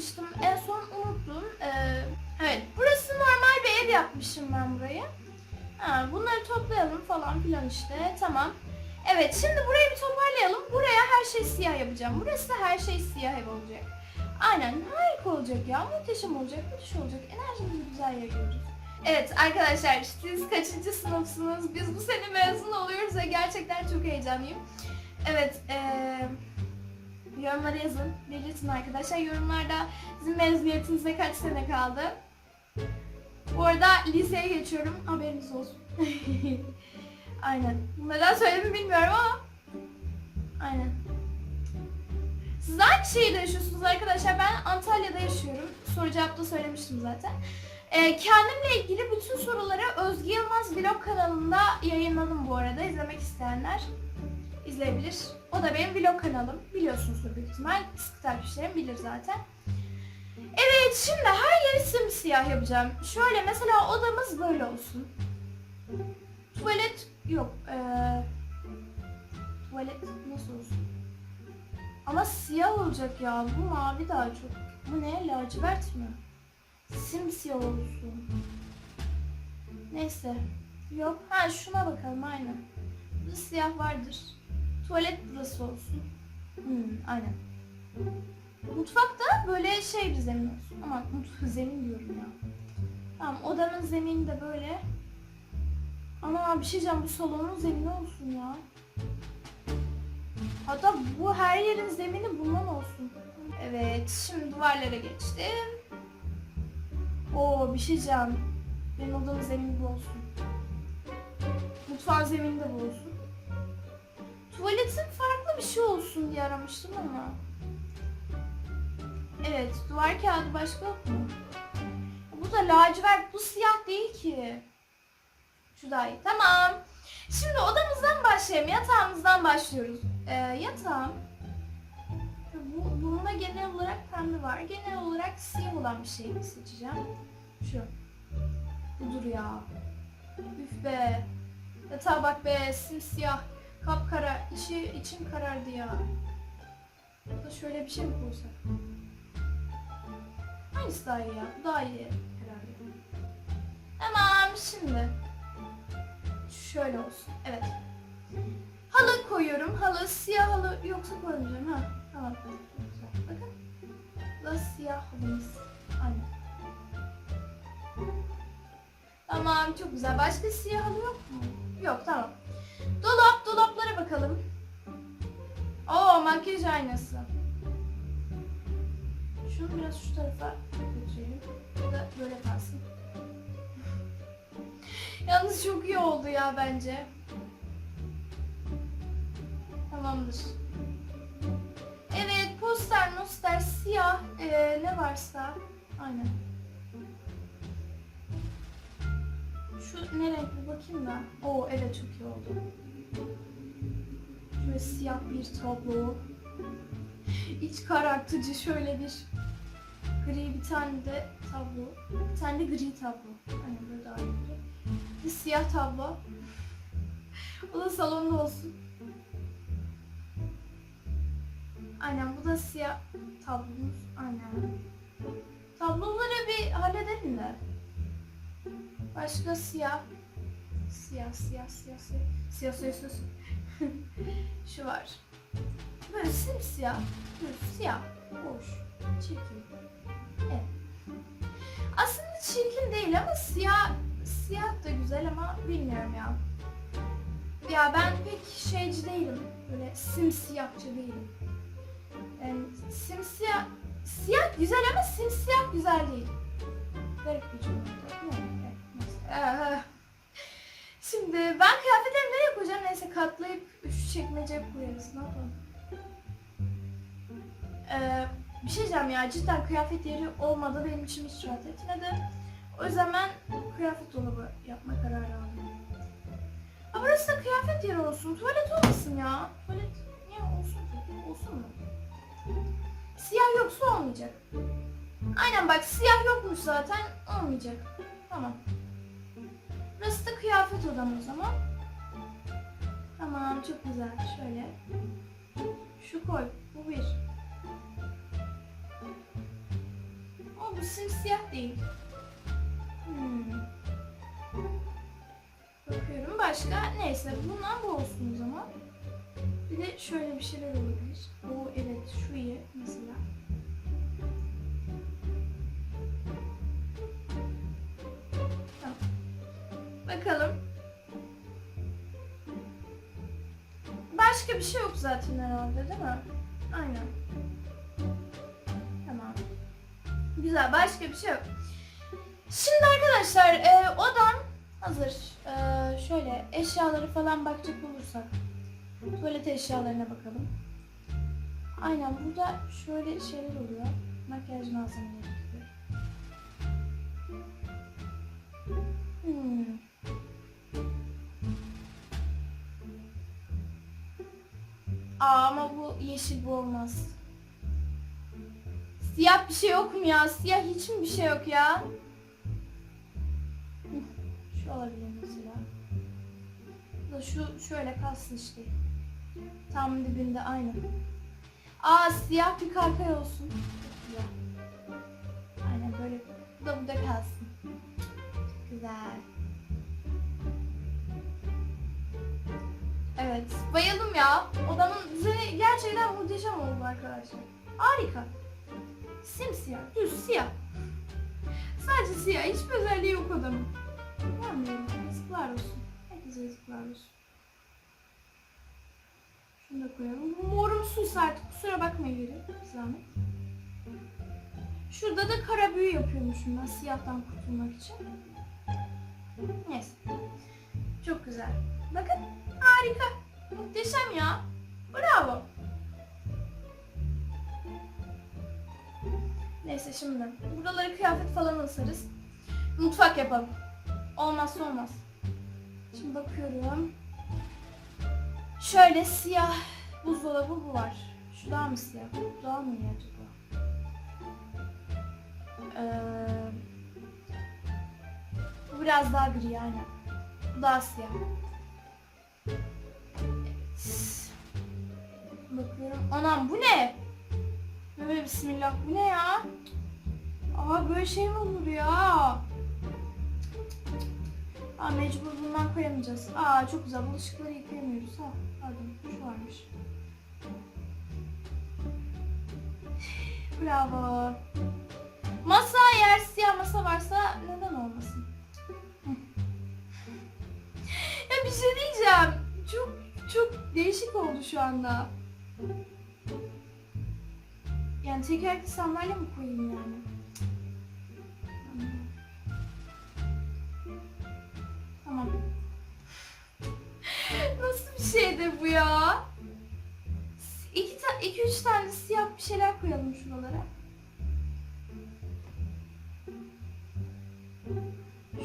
yapmıştım en son unuttum. Ee, evet burası normal bir ev yapmışım ben burayı. Ha, bunları toplayalım falan filan işte tamam. Evet şimdi burayı bir toparlayalım. Buraya her şey siyah yapacağım. Burası da her şey siyah ev olacak. Aynen harika olacak ya. Muhteşem olacak. Müthiş olacak. Enerjimizi güzel yayıyoruz. Evet arkadaşlar siz kaçıncı sınıfsınız? Biz bu sene mezun oluyoruz ve gerçekten çok heyecanlıyım. Evet eee yorumlara yazın. Belirtin arkadaşlar. Yorumlarda sizin mezuniyetinize kaç sene kaldı? Bu arada liseye geçiyorum. Haberiniz olsun. Aynen. Neden söylediğimi bilmiyorum ama. Aynen. Siz hangi şehirde yaşıyorsunuz arkadaşlar? Ben Antalya'da yaşıyorum. Soru cevapta söylemiştim zaten. Ee, kendimle ilgili bütün soruları Özge Yılmaz vlog kanalında yayınladım bu arada. İzlemek isteyenler izleyebilir. O da benim vlog kanalım. Biliyorsunuzdur büyük ihtimal. Sıkı takipçilerim bilir zaten. Evet şimdi her yeri simsiyah yapacağım. Şöyle mesela odamız böyle olsun. Tuvalet yok. Ee, tuvalet nasıl olsun? Ama siyah olacak ya. Bu mavi daha çok. Bu ne? Lacivert mi? Simsiyah olsun. Neyse. Yok. Ha şuna bakalım aynen. Burada siyah vardır. Tuvalet burası olsun. Hmm, aynen. Mutfakta böyle şey bir zemin olsun. Aman mutfak zemin diyorum ya. Tamam odanın zemini de böyle. Ama bir şey diyeceğim bu salonun zemini olsun ya. Hatta bu her yerin zemini bundan olsun. Evet şimdi duvarlara geçtim. Oo bir şey diyeceğim. Benim odamın zemini bu olsun. Mutfağın zemini de bu olsun. Tuvaletin farklı bir şey olsun diye aramıştım ama. Evet, duvar kağıdı başka yok mu? Bu da lacivert, bu siyah değil ki. Şu daha iyi. Tamam. Şimdi odamızdan başlayalım. Yatağımızdan başlıyoruz. Ee, yatağım. Bu, bunda genel olarak pembe var. Genel olarak siyah olan bir şey seçeceğim. Şu. Budur ya. Üf be. Yatağa bak be simsiyah. Kapkara. İçi, içim karardı ya. Burada şöyle bir şey mi koysak? Hangisi daha iyi ya? Bu daha iyi herhalde. Tamam şimdi. Şöyle olsun. Evet. Halı koyuyorum. Halı siyah halı yoksa koymayacağım. Ha. Tamam. Bakın. Bu da siyah halımız. Aynen. Tamam çok güzel. Başka siyah halı yok mu? Yok tamam. Dolap dolaplara bakalım. Oo makyaj aynası. Şunu biraz şu tarafa götürelim. Bu da böyle kalsın. Yalnız çok iyi oldu ya bence. Tamamdır. Evet poster poster siyah ee, ne varsa aynen. Şu ne renk bir bakayım da. Oo evet çok iyi oldu. Şöyle siyah bir tablo. İç karartıcı şöyle bir gri bir tane de tablo. Bir tane de gri tablo. Hani böyle daha iyi. Bir siyah tablo. Bu da salonda olsun. Aynen bu da siyah tablomuz. Aynen. Tabloları bir halledelim de. Başka siyah. Siyah, siyah, siyah, siyah. Siyah, siyah, siyah. Şu var. Böyle simsiyah. Böyle siyah. Boş. Çirkin. Evet. Aslında çirkin değil ama siyah siyah da güzel ama bilmiyorum ya. Ya ben pek şeyci değilim. Böyle simsiyahçı değilim. Yani simsiyah siyah güzel ama simsiyah güzel değil. Garip bir cümle. oldu. Evet. Ee, Şimdi ben kıyafetlerimi nereye koyacağım? Neyse katlayıp üç çekmece koyarız. Ne yapalım? Ee, bir şey diyeceğim ya cidden kıyafet yeri olmadı benim için hiç rahat etmedi. O yüzden ben kıyafet dolabı yapma kararı aldım. Aa, burası da kıyafet yeri olsun. Tuvalet olmasın ya. Tuvalet niye olsun ki? Olsun mu? Siyah yoksa olmayacak. Aynen bak siyah yokmuş zaten olmayacak. Tamam. Kıyafet odam o zaman. Tamam çok güzel. Şöyle. Şu koy. Bu bir. O bu simsiyah değil. Hmm. Bakıyorum başka. Neyse bundan bu olsun o zaman. Bir de şöyle bir şeyler olabilir. Bu evet şu iyi mesela. Bakalım. Başka bir şey yok zaten herhalde değil mi? Aynen. Tamam. Güzel başka bir şey yok. Şimdi arkadaşlar e, odam hazır. E, şöyle eşyaları falan bakacak olursak. Tuvalet eşyalarına bakalım. Aynen burada şöyle şeyler oluyor. Makyaj malzemeleri gibi. Hmm. Aa ama bu yeşil bu olmaz. Siyah bir şey yok mu ya? Siyah hiç mi bir şey yok ya? Şu olabilir mesela. Da şu şöyle kalsın işte. Tam dibinde aynı. Aa siyah bir kalkay olsun. Güzel. Aynen böyle. Bu da burada kalsın. Güzel. Evet. Bayıldım ya. Odamın düzeni gerçekten muhteşem oldu arkadaşlar. Harika. Simsiyah. Düz siyah. Sadece siyah. Hiçbir özelliği yok odamın. Bilmiyorum. Yazıklar olsun. Herkese yazıklar olsun. Şunu da koyalım. Bu morumsuysa artık kusura bakmayın geri. Zahmet. Şurada da kara büyü yapıyormuşum ben siyahtan kurtulmak için. Neyse. Çok güzel. Bakın harika. Muhteşem ya. Bravo. Neyse şimdi buraları kıyafet falan asarız. Mutfak yapalım. Olmazsa olmaz. Şimdi bakıyorum. Şöyle siyah buzdolabı bu var. Şu daha mı siyah? Daha mı iyi acaba? Ee, bu biraz daha gri yani. Siyah. Evet. Bakıyorum. Anam bu ne? Böyle bismillah bu ne ya? Aa böyle şey mi olur ya? Aa mecbur bundan koyamayacağız. Aa çok güzel bulaşıkları yıkayamıyoruz. Ha pardon şu varmış. Bravo. Masa eğer siyah masa varsa neden olmasın? Ya bir şey diyeceğim. Çok çok değişik oldu şu anda. Yani tekerlekli sandalye mi koyayım yani? Tamam. Nasıl bir şeydir bu ya? İki, ta iki üç tane siyah bir şeyler koyalım şuralara.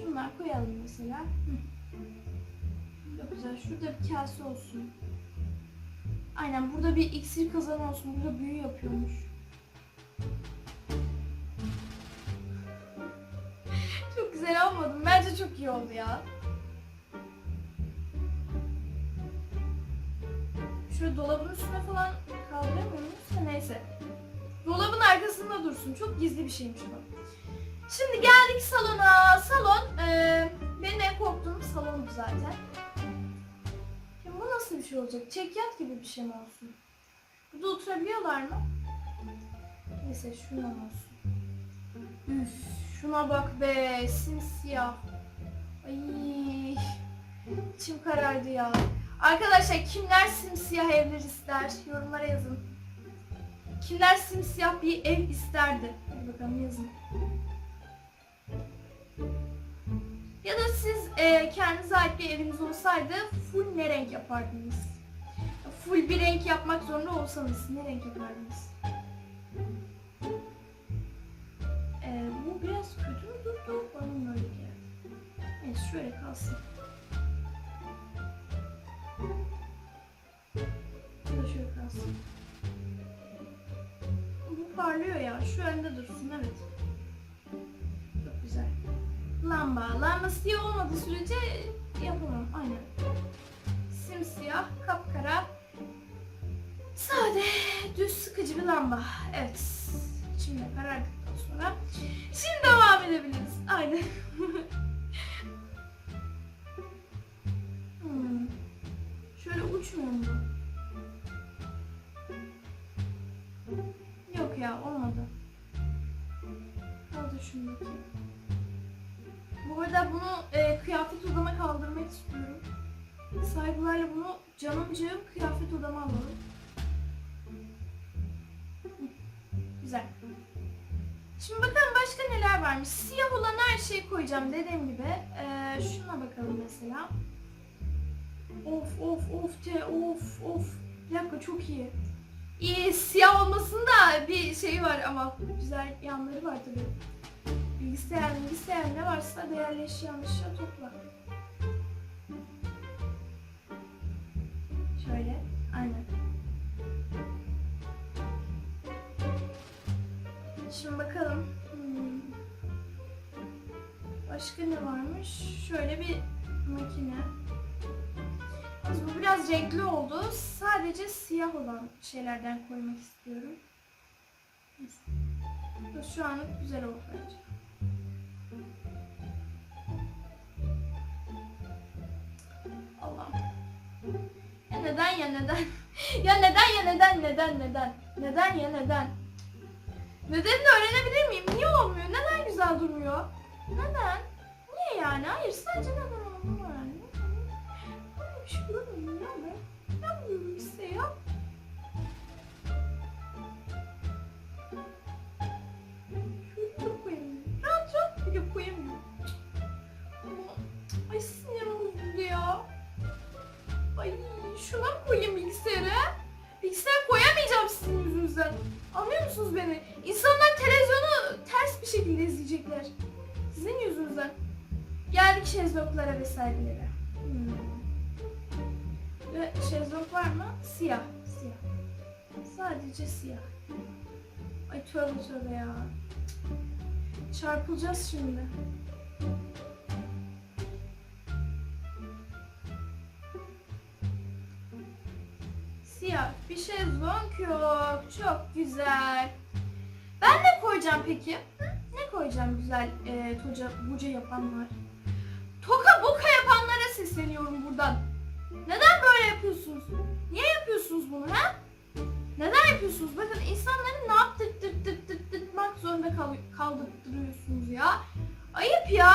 Şunlar koyalım mesela. Hı. Çok güzel. Şurada bir kase olsun. Aynen burada bir iksir kazanı olsun. Burada büyü yapıyormuş. çok güzel olmadı mı? Bence çok iyi oldu ya. Şöyle dolabın üstüne falan kaldıramıyor Neyse. Dolabın arkasında dursun. Çok gizli bir şeymiş bu. Şimdi geldik salona. Salon, eee benim en korktuğum salondu zaten. Nasıl bir şey olacak? Çekyat gibi bir şey mi olsun? Burada oturabiliyorlar mı? Neyse şundan olsun. Üf, şuna bak be simsiyah. Ay, içim karardı ya. Arkadaşlar kimler simsiyah evler ister? Yorumlara yazın. Kimler simsiyah bir ev isterdi? Hadi bakalım yazın. Ya da siz e, kendinize ait bir eviniz olsaydı full ne renk yapardınız? Full bir renk yapmak zorunda olsanız ne renk yapardınız? E, bu biraz kötü mü durdu? Bana öyle geldi? Evet şöyle kalsın. Şöyle kalsın. Bu parlıyor ya. Şu önde dursun evet. Güzel. Lamba. Lamba siyah olmadığı sürece yapamam. Aynen. Simsiyah, kapkara. Sade, düz, sıkıcı bir lamba. Evet. Şimdi karardıktan sonra şimdi devam edebiliriz. Aynen. hmm. Şöyle uçmuyor mu? Yok ya olmadı. Kaldı şundaki. Bu arada bunu e, kıyafet odama kaldırmak istiyorum. Saygılarla bunu canımcığım kıyafet odama alalım. Güzel. Şimdi bakalım başka neler varmış. Siyah olan her şeyi koyacağım dediğim gibi. Ee, şuna bakalım mesela. Of of of te of of. Bir dakika çok iyi. İyi siyah olmasında bir şey var ama güzel yanları var tabii. Bilgisayar bilgisayar ne varsa değerli eşya eşya topla. Şöyle aynen. Şimdi bakalım. Hmm. Başka ne varmış? Şöyle bir makine. Bu biraz renkli oldu. Sadece siyah olan şeylerden koymak istiyorum. Şu anlık güzel oldu bence. Ya neden ya neden? ya neden ya neden neden neden? Neden ya neden? Nedenini öğrenebilir miyim? Niye olmuyor? Neden güzel durmuyor? Neden? Niye yani? Hayır sadece neden olmuyor yani? Böyle bir şey bulamıyorum ya ben. Şuna mı koyayım bilgisayara? Bilgisayara koyamayacağım sizin yüzünüzden. Anlıyor musunuz beni? İnsanlar televizyonu ters bir şekilde izleyecekler. Sizin yüzünüzden. Geldik şezlonglara vesairelere. Hmm. Ve şezlong var mı? Siyah. Siyah. Sadece siyah. Ay tövbe tövbe ya. Çarpılacağız şimdi. Bir şezlong yok. Çok güzel. Ben ne koyacağım peki? Hı? Ne koyacağım güzel e, toca, buca yapanlar? Toka boka yapanlara sesleniyorum buradan. Neden böyle yapıyorsunuz? Niye yapıyorsunuz bunu ha? Neden yapıyorsunuz? Bakın insanları ne yaptırttırttırttırtmak zorunda kal kaldırttırıyorsunuz ya. Ayıp ya.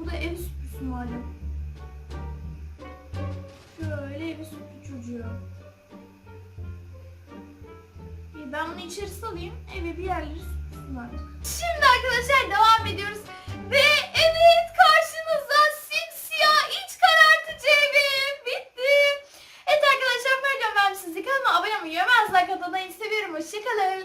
Bu da ev süpürsün madem. Şöyle evi süpür çocuğu. İyi ben bunu içeri salayım. Evi bir yerleri süpürsün artık. Şimdi arkadaşlar devam ediyoruz.